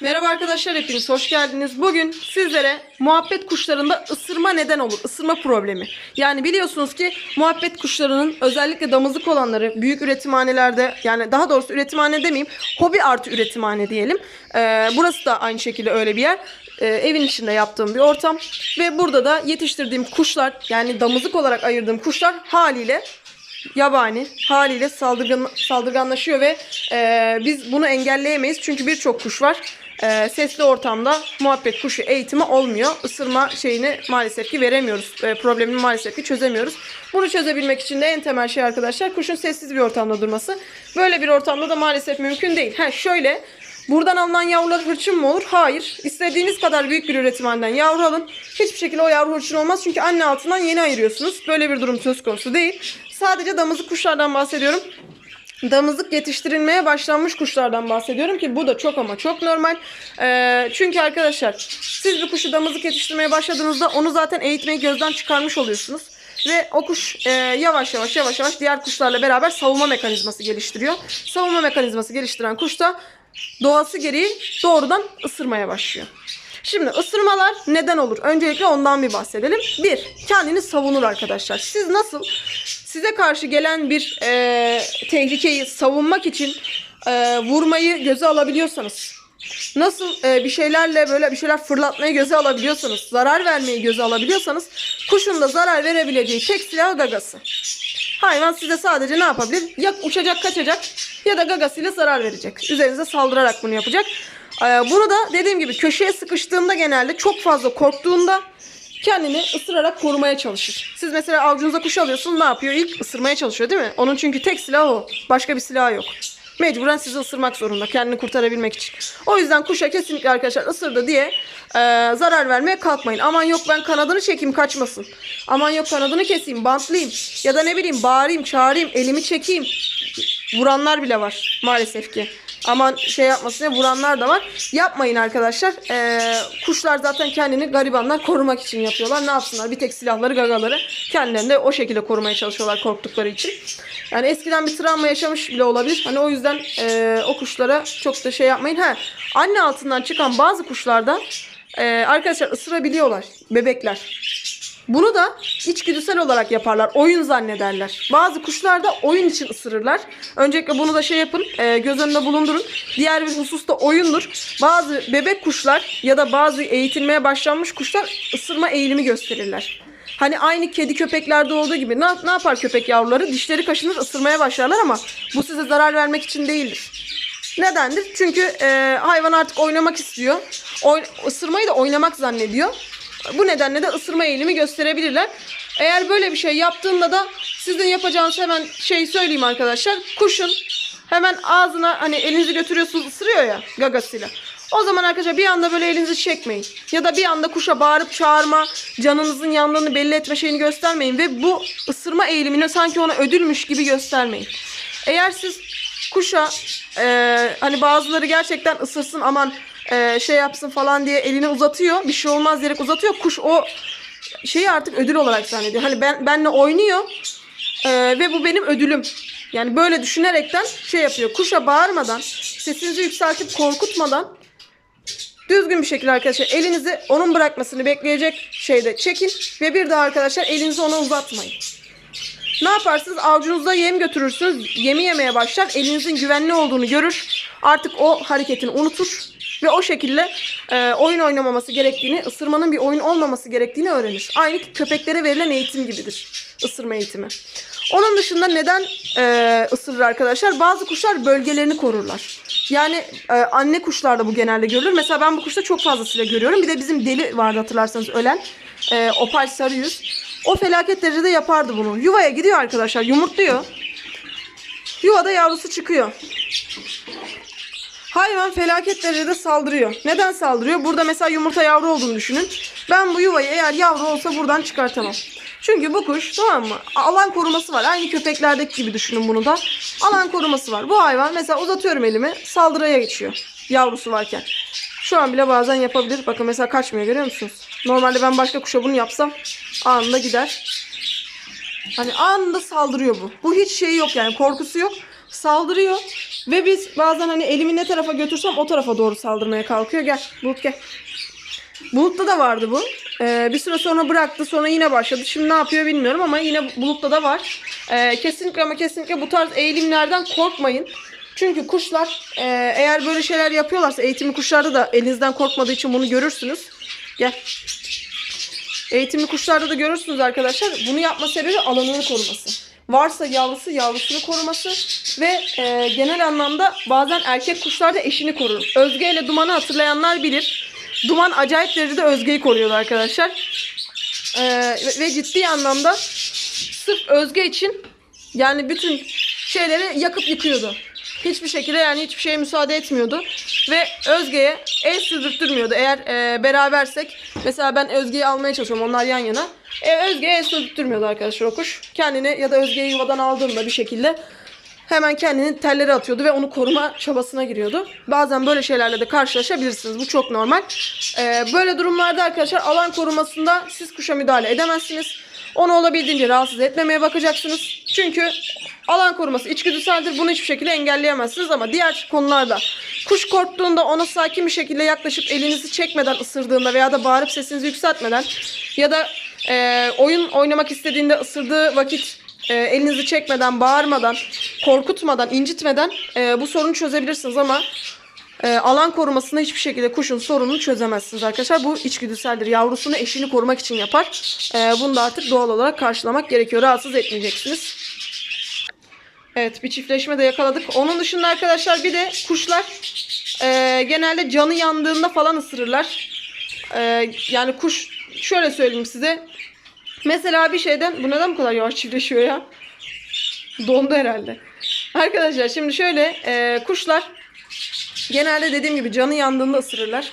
Merhaba arkadaşlar hepiniz hoş geldiniz. Bugün sizlere muhabbet kuşlarında ısırma neden olur? Isırma problemi. Yani biliyorsunuz ki muhabbet kuşlarının özellikle damızlık olanları büyük üretimhanelerde yani daha doğrusu üretimhane demeyeyim hobi artı üretimhane diyelim. Ee, burası da aynı şekilde öyle bir yer. Ee, evin içinde yaptığım bir ortam. Ve burada da yetiştirdiğim kuşlar yani damızlık olarak ayırdığım kuşlar haliyle yabani haliyle saldırgan, saldırganlaşıyor ve e, biz bunu engelleyemeyiz çünkü birçok kuş var. E, sesli ortamda muhabbet kuşu eğitimi olmuyor. Isırma şeyini maalesef ki veremiyoruz. E, problemini maalesef ki çözemiyoruz. Bunu çözebilmek için de en temel şey arkadaşlar kuşun sessiz bir ortamda durması. Böyle bir ortamda da maalesef mümkün değil. Ha şöyle Buradan alınan yavrular hırçın mı olur? Hayır. İstediğiniz kadar büyük bir üretimhaneden yavru alın. Hiçbir şekilde o yavru hırçın olmaz. Çünkü anne altından yeni ayırıyorsunuz. Böyle bir durum söz konusu değil. Sadece damızlık kuşlardan bahsediyorum. Damızlık yetiştirilmeye başlanmış kuşlardan bahsediyorum ki bu da çok ama çok normal. Ee, çünkü arkadaşlar siz bir kuşu damızlık yetiştirmeye başladığınızda onu zaten eğitmeyi gözden çıkarmış oluyorsunuz. Ve o kuş e, yavaş yavaş yavaş yavaş diğer kuşlarla beraber savunma mekanizması geliştiriyor. Savunma mekanizması geliştiren kuş da doğası gereği doğrudan ısırmaya başlıyor. Şimdi ısırmalar neden olur? Öncelikle ondan bir bahsedelim. Bir, kendini savunur arkadaşlar. Siz nasıl size karşı gelen bir e, tehlikeyi savunmak için e, vurmayı göze alabiliyorsanız, nasıl e, bir şeylerle böyle bir şeyler fırlatmayı göze alabiliyorsanız, zarar vermeyi göze alabiliyorsanız, kuşun da zarar verebileceği tek silah gagası. Hayvan size sadece ne yapabilir? Ya uçacak, kaçacak ya da gagasıyla zarar verecek. Üzerinize saldırarak bunu yapacak. Ee, bunu da dediğim gibi köşeye sıkıştığında genelde çok fazla korktuğunda kendini ısırarak korumaya çalışır. Siz mesela avucunuza kuş alıyorsunuz ne yapıyor? İlk ısırmaya çalışıyor değil mi? Onun çünkü tek silahı o. Başka bir silahı yok. Mecburen sizi ısırmak zorunda kendini kurtarabilmek için. O yüzden kuşa kesinlikle arkadaşlar ısırdı diye e, zarar vermeye kalkmayın. Aman yok ben kanadını çekeyim kaçmasın. Aman yok kanadını keseyim bantlayayım. Ya da ne bileyim bağırayım çağırayım elimi çekeyim. Vuranlar bile var maalesef ki. Aman şey yapmasın vuranlar da var. Yapmayın arkadaşlar. Ee, kuşlar zaten kendini garibanlar korumak için yapıyorlar. Ne yapsınlar? Bir tek silahları gagaları. Kendilerini de o şekilde korumaya çalışıyorlar korktukları için. Yani eskiden bir travma yaşamış bile olabilir. Hani o yüzden e, o kuşlara çok da şey yapmayın. Ha, anne altından çıkan bazı kuşlarda e, arkadaşlar ısırabiliyorlar. Bebekler. Bunu da içgüdüsel olarak yaparlar. Oyun zannederler. Bazı kuşlar da oyun için ısırırlar. Öncelikle bunu da şey yapın. e, göz önünde bulundurun. Diğer bir husus da oyundur. Bazı bebek kuşlar ya da bazı eğitilmeye başlanmış kuşlar ısırma eğilimi gösterirler. Hani aynı kedi köpeklerde olduğu gibi ne, ne yapar köpek yavruları? Dişleri kaşınır ısırmaya başlarlar ama bu size zarar vermek için değildir. Nedendir? Çünkü e, hayvan artık oynamak istiyor. Oy, ısırmayı da oynamak zannediyor. Bu nedenle de ısırma eğilimi gösterebilirler. Eğer böyle bir şey yaptığında da sizin yapacağınız hemen şey söyleyeyim arkadaşlar. Kuşun hemen ağzına hani elinizi götürüyorsunuz ısırıyor ya gagasıyla. O zaman arkadaşlar bir anda böyle elinizi çekmeyin. Ya da bir anda kuşa bağırıp çağırma, canınızın yandığını belli etme şeyini göstermeyin. Ve bu ısırma eğilimini sanki ona ödülmüş gibi göstermeyin. Eğer siz kuşa e, hani bazıları gerçekten ısırsın aman e, şey yapsın falan diye elini uzatıyor. Bir şey olmaz diyerek uzatıyor. Kuş o şeyi artık ödül olarak zannediyor. Hani ben benle oynuyor e, ve bu benim ödülüm. Yani böyle düşünerekten şey yapıyor. Kuşa bağırmadan, sesinizi yükseltip korkutmadan düzgün bir şekilde arkadaşlar elinizi onun bırakmasını bekleyecek şeyde çekin ve bir daha arkadaşlar elinizi ona uzatmayın. Ne yaparsınız? Avucunuzda yem götürürsünüz. Yemi yemeye başlar. Elinizin güvenli olduğunu görür. Artık o hareketini unutur. Ve o şekilde e, oyun oynamaması gerektiğini, ısırmanın bir oyun olmaması gerektiğini öğrenir. Aynı köpeklere verilen eğitim gibidir. Isırma eğitimi. Onun dışında neden e, ısırır arkadaşlar? Bazı kuşlar bölgelerini korurlar. Yani e, anne kuşlarda bu genelde görülür. Mesela ben bu kuşta çok fazlasıyla görüyorum. Bir de bizim deli vardı hatırlarsanız ölen. E, opal sarı yüz. O felaket derecede yapardı bunu. Yuvaya gidiyor arkadaşlar. Yumurtluyor. Yuvada yavrusu çıkıyor. Hayvan felaket derecede saldırıyor. Neden saldırıyor? Burada mesela yumurta yavru olduğunu düşünün. Ben bu yuvayı eğer yavru olsa buradan çıkartamam. Çünkü bu kuş tamam mı? Alan koruması var. Aynı köpeklerdeki gibi düşünün bunu da. Alan koruması var. Bu hayvan mesela uzatıyorum elimi saldırıya geçiyor. Yavrusu varken. Şu an bile bazen yapabilir. Bakın mesela kaçmıyor görüyor musunuz? Normalde ben başka kuşa bunu yapsam anında gider. Hani anında saldırıyor bu. Bu hiç şeyi yok yani korkusu yok. Saldırıyor Ve biz bazen hani elimi ne tarafa götürsem o tarafa doğru saldırmaya kalkıyor. Gel Bulut gel. Bulut'ta da vardı bu. Ee, bir süre sonra bıraktı sonra yine başladı. Şimdi ne yapıyor bilmiyorum ama yine Bulut'ta da var. Ee, kesinlikle ama kesinlikle bu tarz eğilimlerden korkmayın. Çünkü kuşlar e, eğer böyle şeyler yapıyorlarsa eğitimli kuşlarda da elinizden korkmadığı için bunu görürsünüz. Gel. Eğitimli kuşlarda da görürsünüz arkadaşlar. Bunu yapma sebebi alanını koruması. Varsa yavrusu yavrusunu koruması ve e, genel anlamda bazen erkek kuşlar da eşini korur. Özge ile Duman'ı hatırlayanlar bilir. Duman acayip derecede Özge'yi koruyordu arkadaşlar. E, ve, ve ciddi anlamda sırf Özge için yani bütün şeyleri yakıp yıkıyordu. Hiçbir şekilde yani hiçbir şeye müsaade etmiyordu. Ve Özge'ye el sürdürtmüyordu. Eğer e, berabersek mesela ben Özge'yi almaya çalışıyorum onlar yan yana. E, Özge'ye el sürdürtmüyordu arkadaşlar o kuş. Kendini ya da Özge'yi yuvadan aldığında bir şekilde hemen kendini telleri atıyordu ve onu koruma çabasına giriyordu. Bazen böyle şeylerle de karşılaşabilirsiniz. Bu çok normal. E, böyle durumlarda arkadaşlar alan korumasında siz kuşa müdahale edemezsiniz. Onu olabildiğince rahatsız etmemeye bakacaksınız. Çünkü alan koruması içgüdüseldir. Bunu hiçbir şekilde engelleyemezsiniz ama diğer konularda kuş korktuğunda ona sakin bir şekilde yaklaşıp elinizi çekmeden ısırdığında veya da bağırıp sesinizi yükseltmeden ya da e, oyun oynamak istediğinde ısırdığı vakit e, elinizi çekmeden, bağırmadan, korkutmadan, incitmeden e, bu sorunu çözebilirsiniz ama e, alan korumasında hiçbir şekilde kuşun sorununu çözemezsiniz arkadaşlar. Bu içgüdüseldir. Yavrusunu, eşini korumak için yapar. E, bunu da artık doğal olarak karşılamak gerekiyor. Rahatsız etmeyeceksiniz. Evet bir çiftleşme de yakaladık. Onun dışında arkadaşlar bir de kuşlar e, genelde canı yandığında falan ısırırlar. E, yani kuş şöyle söyleyeyim size. Mesela bir şeyden bu neden bu kadar yavaş çiftleşiyor ya? Dondu herhalde. Arkadaşlar şimdi şöyle e, kuşlar genelde dediğim gibi canı yandığında ısırırlar.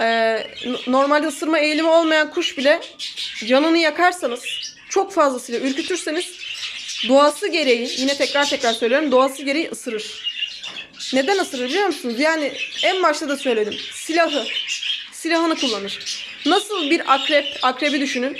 E, normalde ısırma eğilimi olmayan kuş bile canını yakarsanız çok fazlasıyla ürkütürseniz doğası gereği yine tekrar tekrar söylüyorum doğası gereği ısırır. Neden ısırır biliyor musunuz? Yani en başta da söyledim. Silahı. Silahını kullanır. Nasıl bir akrep, akrebi düşünün.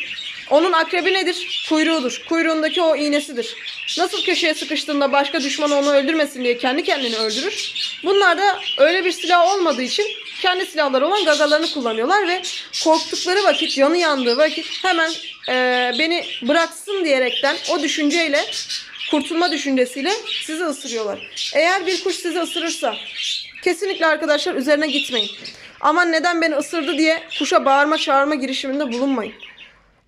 Onun akrebi nedir? Kuyruğudur. Kuyruğundaki o iğnesidir. Nasıl köşeye sıkıştığında başka düşmanı onu öldürmesin diye kendi kendini öldürür. Bunlar da öyle bir silah olmadığı için kendi silahları olan gagalarını kullanıyorlar ve korktukları vakit, canı yandığı vakit hemen e, beni bıraksın diyerekten o düşünceyle kurtulma düşüncesiyle sizi ısırıyorlar. Eğer bir kuş sizi ısırırsa kesinlikle arkadaşlar üzerine gitmeyin. Aman neden beni ısırdı diye kuşa bağırma çağırma girişiminde bulunmayın.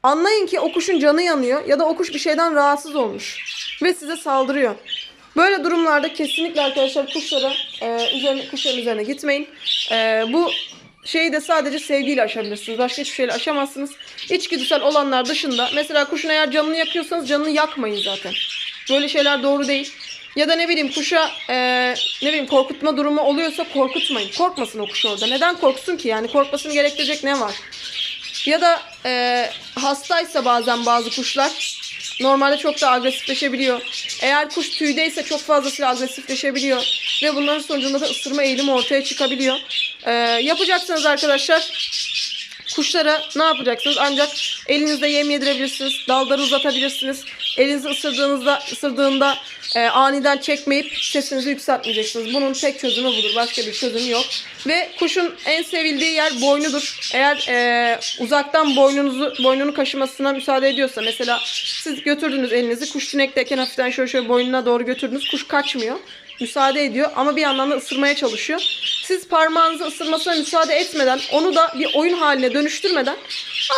Anlayın ki o kuşun canı yanıyor ya da o kuş bir şeyden rahatsız olmuş ve size saldırıyor. Böyle durumlarda kesinlikle arkadaşlar kuşlara e, üzerine, kuşların üzerine gitmeyin. E, bu şeyi de sadece sevgiyle aşabilirsiniz. Başka hiçbir şeyle aşamazsınız. İçgüdüsel olanlar dışında mesela kuşun eğer canını yakıyorsanız canını yakmayın zaten. Böyle şeyler doğru değil. Ya da ne bileyim kuşa e, ne bileyim korkutma durumu oluyorsa korkutmayın. Korkmasın o kuş orada. Neden korksun ki? Yani korkmasını gerektirecek ne var? Ya da e, hastaysa bazen bazı kuşlar normalde çok da agresifleşebiliyor. Eğer kuş tüydeyse çok fazlasıyla agresifleşebiliyor. Ve bunların sonucunda da ısırma eğilimi ortaya çıkabiliyor. E, yapacaksınız arkadaşlar kuşlara ne yapacaksınız? Ancak elinizde yem yedirebilirsiniz. Dalları uzatabilirsiniz. Elinizi ısırdığınızda ısırdığında e, aniden çekmeyip sesinizi yükseltmeyeceksiniz. Bunun tek çözümü budur. Başka bir çözümü yok. Ve kuşun en sevildiği yer boynudur. Eğer e, uzaktan boynunuzu boynunu kaşımasına müsaade ediyorsa mesela siz götürdünüz elinizi kuş tünekteyken hafiften şöyle şöyle boynuna doğru götürdünüz. Kuş kaçmıyor. Müsaade ediyor ama bir yandan da ısırmaya çalışıyor. Siz parmağınızı ısırmasına müsaade etmeden onu da bir oyun haline dönüştürmeden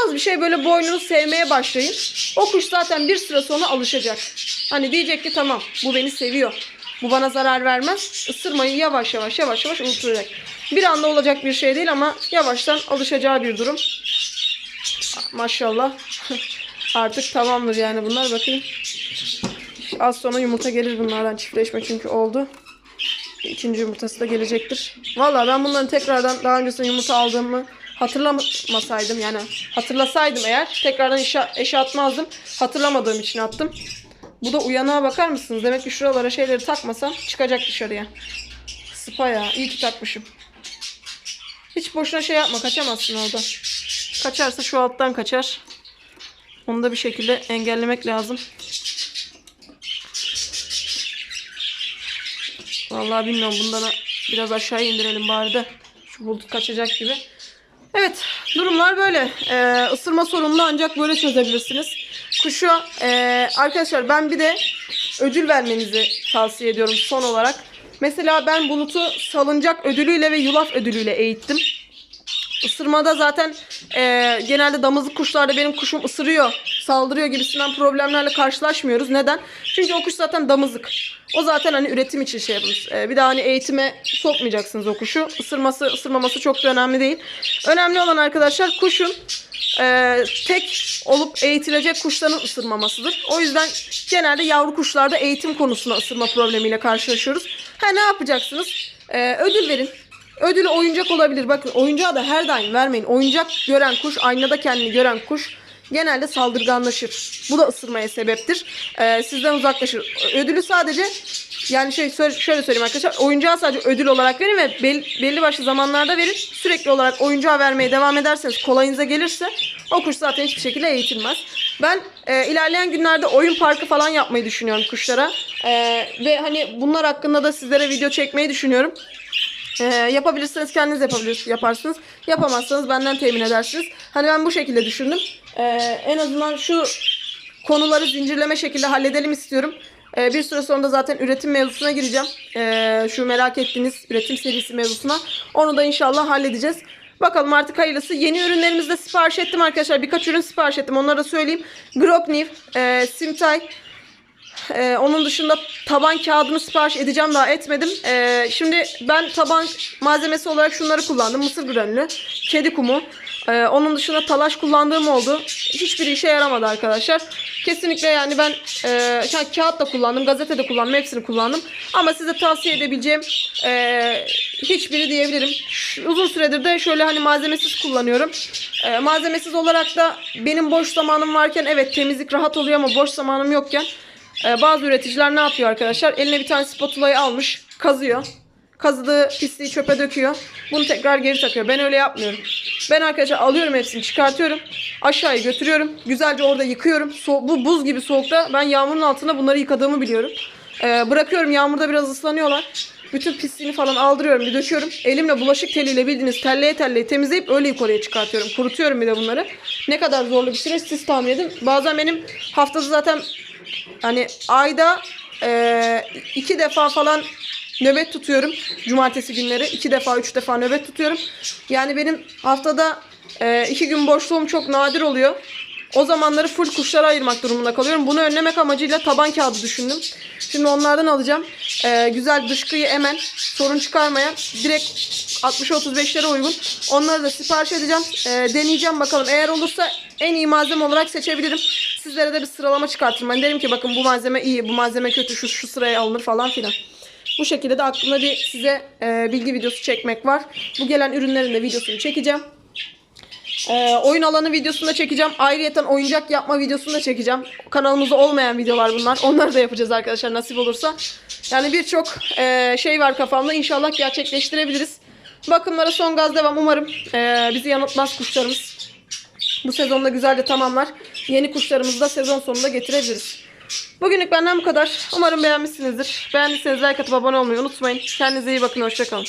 az bir şey böyle boynunu sevmeye başlayın. O kuş zaten bir süre sonra alışacak. Hani diyecek ki tamam bu beni seviyor. Bu bana zarar vermez. Isırmayı yavaş yavaş yavaş yavaş unutacak. Bir anda olacak bir şey değil ama yavaştan alışacağı bir durum. Maşallah. Artık tamamdır yani bunlar bakayım. Az sonra yumurta gelir bunlardan çiftleşme çünkü oldu. İkinci yumurtası da gelecektir. Valla ben bunların tekrardan daha öncesinde yumurta aldığımı hatırlamasaydım yani hatırlasaydım eğer tekrardan eşe, eşe atmazdım. Hatırlamadığım için attım. Bu da uyanığa bakar mısınız? Demek ki şuralara şeyleri takmasam çıkacak dışarıya. Sıpa ya. İyi ki takmışım. Hiç boşuna şey yapma. Kaçamazsın orada. Kaçarsa şu alttan kaçar. Onu da bir şekilde engellemek lazım. Vallahi bilmiyorum bundan a- biraz aşağı indirelim bari de. Şu bulut kaçacak gibi. Evet durumlar böyle. Ee, ısırma sorununu ancak böyle çözebilirsiniz. Kuşu ee, arkadaşlar ben bir de ödül vermenizi tavsiye ediyorum son olarak. Mesela ben bulutu salıncak ödülüyle ve yulaf ödülüyle eğittim. Isırmada zaten e, genelde damızlık kuşlarda benim kuşum ısırıyor, saldırıyor gibisinden problemlerle karşılaşmıyoruz. Neden? Çünkü o kuş zaten damızlık. O zaten hani üretim için şey yapılmış. E, bir daha hani eğitime sokmayacaksınız o kuşu. Isırması, ısırmaması çok da önemli değil. Önemli olan arkadaşlar kuşun e, tek olup eğitilecek kuşların ısırmamasıdır. O yüzden genelde yavru kuşlarda eğitim konusunda ısırma problemiyle karşılaşıyoruz. Ha ne yapacaksınız? E, ödül verin. Ödülü oyuncak olabilir. Bakın oyuncağı da her daim vermeyin. Oyuncak gören kuş, aynada kendini gören kuş genelde saldırganlaşır. Bu da ısırmaya sebeptir. Ee, sizden uzaklaşır. Ödülü sadece yani şey şöyle söyleyeyim arkadaşlar. Oyuncağı sadece ödül olarak verin ve bel- belli başlı zamanlarda verin. Sürekli olarak oyuncağı vermeye devam ederseniz kolayınıza gelirse o kuş zaten hiçbir şekilde eğitilmez. Ben e, ilerleyen günlerde oyun parkı falan yapmayı düşünüyorum kuşlara. E, ve hani bunlar hakkında da sizlere video çekmeyi düşünüyorum. Ee, yapabilirsiniz kendiniz yapabilirsiniz, yaparsınız. Yapamazsanız benden temin edersiniz. Hani ben bu şekilde düşündüm. Ee, en azından şu konuları zincirleme şekilde halledelim istiyorum. Ee, bir süre sonra da zaten üretim mevzusuna gireceğim. Ee, şu merak ettiğiniz üretim serisi mevzusuna. Onu da inşallah halledeceğiz. Bakalım artık hayırlısı. Yeni ürünlerimizi de sipariş ettim arkadaşlar. Birkaç ürün sipariş ettim. Onları da söyleyeyim. Grokniv, e, Simtay, ee, onun dışında taban kağıdını sipariş edeceğim daha etmedim. Ee, şimdi ben taban malzemesi olarak şunları kullandım. Mısır granülü, kedi kumu. Ee, onun dışında talaş kullandığım oldu. Hiçbir işe yaramadı arkadaşlar. Kesinlikle yani ben e, ka- kağıt da kullandım, gazete de kullandım, hepsini kullandım. Ama size tavsiye edebileceğim e, hiçbiri diyebilirim. Uzun süredir de şöyle hani malzemesiz kullanıyorum. E, malzemesiz olarak da benim boş zamanım varken evet temizlik rahat oluyor ama boş zamanım yokken ee, bazı üreticiler ne yapıyor arkadaşlar? Eline bir tane spatulayı almış, kazıyor. Kazıdığı pisliği çöpe döküyor. Bunu tekrar geri takıyor. Ben öyle yapmıyorum. Ben arkadaşlar alıyorum hepsini çıkartıyorum. Aşağıya götürüyorum. Güzelce orada yıkıyorum. So- bu buz gibi soğukta ben yağmurun altında bunları yıkadığımı biliyorum. Ee, bırakıyorum yağmurda biraz ıslanıyorlar. Bütün pisliğini falan aldırıyorum bir döküyorum. Elimle bulaşık teliyle bildiğiniz telleye telleye temizleyip öyle yukarıya çıkartıyorum. Kurutuyorum bir de bunları. Ne kadar zorlu bir süreç siz tahmin edin. Bazen benim haftada zaten Hani ayda e, iki defa falan nöbet tutuyorum. Cumartesi günleri iki defa üç defa nöbet tutuyorum. Yani benim haftada e, iki gün boşluğum çok nadir oluyor. O zamanları full kuşlara ayırmak durumunda kalıyorum. Bunu önlemek amacıyla taban kağıdı düşündüm. Şimdi onlardan alacağım. E, güzel dışkıyı emen, sorun çıkarmayan, direkt 60-35'lere uygun. Onları da sipariş edeceğim. E, deneyeceğim bakalım. Eğer olursa en iyi malzeme olarak seçebilirim. Sizlere de bir sıralama çıkartırım. Ben derim ki bakın bu malzeme iyi, bu malzeme kötü, şu, şu sıraya alınır falan filan. Bu şekilde de aklımda bir size e, bilgi videosu çekmek var. Bu gelen ürünlerin de videosunu çekeceğim. E, oyun alanı videosunu da çekeceğim. Ayrıyeten oyuncak yapma videosunu da çekeceğim. Kanalımızda olmayan videolar bunlar. Onları da yapacağız arkadaşlar nasip olursa. Yani birçok e, şey var kafamda. İnşallah gerçekleştirebiliriz. Bakımlara son gaz devam. Umarım e, bizi yanıltmaz kuşlarımız. Bu sezonda güzel de tamamlar. Yeni kuşlarımızı da sezon sonunda getirebiliriz. Bugünlük benden bu kadar. Umarım beğenmişsinizdir. Beğendiyseniz like atıp abone olmayı unutmayın. Kendinize iyi bakın. Hoşçakalın.